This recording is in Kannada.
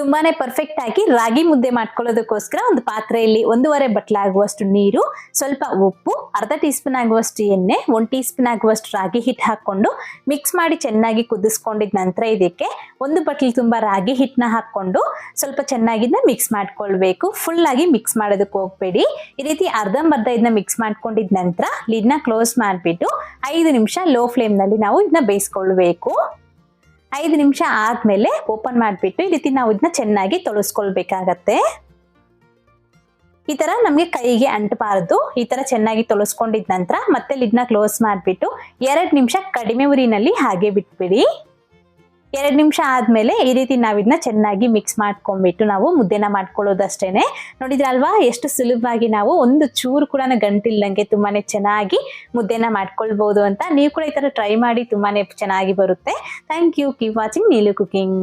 ತುಂಬಾನೇ ಪರ್ಫೆಕ್ಟ್ ಆಗಿ ರಾಗಿ ಮುದ್ದೆ ಮಾಡ್ಕೊಳ್ಳೋದಕ್ಕೋಸ್ಕರ ಒಂದು ಪಾತ್ರೆಯಲ್ಲಿ ಒಂದೂವರೆ ಬಟ್ಲ ಆಗುವಷ್ಟು ನೀರು, ಸ್ವಲ್ಪ ಉಪ್ಪು, ಅರ್ಧ ಟೀ ಸ್ಪೂನ್ ಆಗುವಷ್ಟು ಎಣ್ಣೆ, ಒಂದು ಟೀ ಸ್ಪೂನ್ ಆಗುವಷ್ಟು ರಾಗಿ ಹಿಟ್ಟು ಹಾಕ್ಕೊಂಡು ಮಿಕ್ಸ್ ಮಾಡಿ ಚೆನ್ನಾಗಿ ಕುದಿಸ್ಕೊಂಡಿದ ನಂತರ ಇದಕ್ಕೆ ಒಂದು ಬಟ್ಲು ತುಂಬ ರಾಗಿ ಹಿಟ್ಟನ್ನ ಹಾಕ್ಕೊಂಡು ಸ್ವಲ್ಪ ಚೆನ್ನಾಗಿದ್ನ ಮಿಕ್ಸ್ ಮಾಡ್ಕೊಳ್ಬೇಕು. ಫುಲ್ ಆಗಿ ಮಿಕ್ಸ್ ಮಾಡೋದಕ್ಕೆ ಹೋಗ್ಬೇಡಿ. ಈ ರೀತಿ ಅರ್ಧಂಬರ್ಧ ಇದನ್ನ ಮಿಕ್ಸ್ ಮಾಡ್ಕೊಂಡಿದ ನಂತರ ಲಿಡ್ನ ಕ್ಲೋಸ್ ಮಾಡಿಬಿಟ್ಟು ಐದು ನಿಮಿಷ ಲೋ ಫ್ಲೇಮ್ನಲ್ಲಿ ನಾವು ಇದನ್ನ ಬೇಯಿಸ್ಕೊಳ್ಬೇಕು. ಐದು ನಿಮಿಷ ಆದ್ಮೇಲೆ ಓಪನ್ ಮಾಡಿಬಿಟ್ಟು ಈ ರೀತಿ ನಾವು ಇದನ್ನ ಚೆನ್ನಾಗಿ ತೊಳಸ್ಕೊಳ್ಬೇಕಾಗತ್ತೆ. ಈ ತರ ನಮಗೆ ಕೈಗೆ ಅಂಟಬಾರ್ದು. ಈ ತರ ಚೆನ್ನಾಗಿ ತೊಳಸ್ಕೊಂಡಿದ ನಂತರ ಮತ್ತೆ ಇದನ್ನ ಕ್ಲೋಸ್ ಮಾಡಿಬಿಟ್ಟು ಎರಡು ನಿಮಿಷ ಕಡಿಮೆ ಉರಿನಲ್ಲಿ ಹಾಗೆ ಬಿಟ್ಬಿಡಿ. ಎರಡು ನಿಮಿಷ ಆದ್ಮೇಲೆ ಈ ರೀತಿ ನಾವು ಇದನ್ನ ಚೆನ್ನಾಗಿ ಮಿಕ್ಸ್ ಮಾಡ್ಕೊಂಡ್ಬಿಟ್ಟು ನಾವು ಮುದ್ದೆನ ಮಾಡ್ಕೊಳ್ಳೋದಷ್ಟೇನೆ. ನೋಡಿದ್ರಲ್ವಾ? ಎಷ್ಟು ಸುಲಭವಾಗಿ ನಾವು ಒಂದು ಚೂರು ಕೂಡ ಗಂಟಿಲ್ಲಂಗೆ ತುಂಬಾನೇ ಚೆನ್ನಾಗಿ ಮುದ್ದೆನ ಮಾಡ್ಕೊಳ್ಬಹುದು ಅಂತ. ನೀವು ಕೂಡ ಈ ಥರ ಟ್ರೈ ಮಾಡಿ ತುಂಬಾನೇ ಚೆನ್ನಾಗಿ ಬರುತ್ತೆ. Thank you keep watching Neelu cooking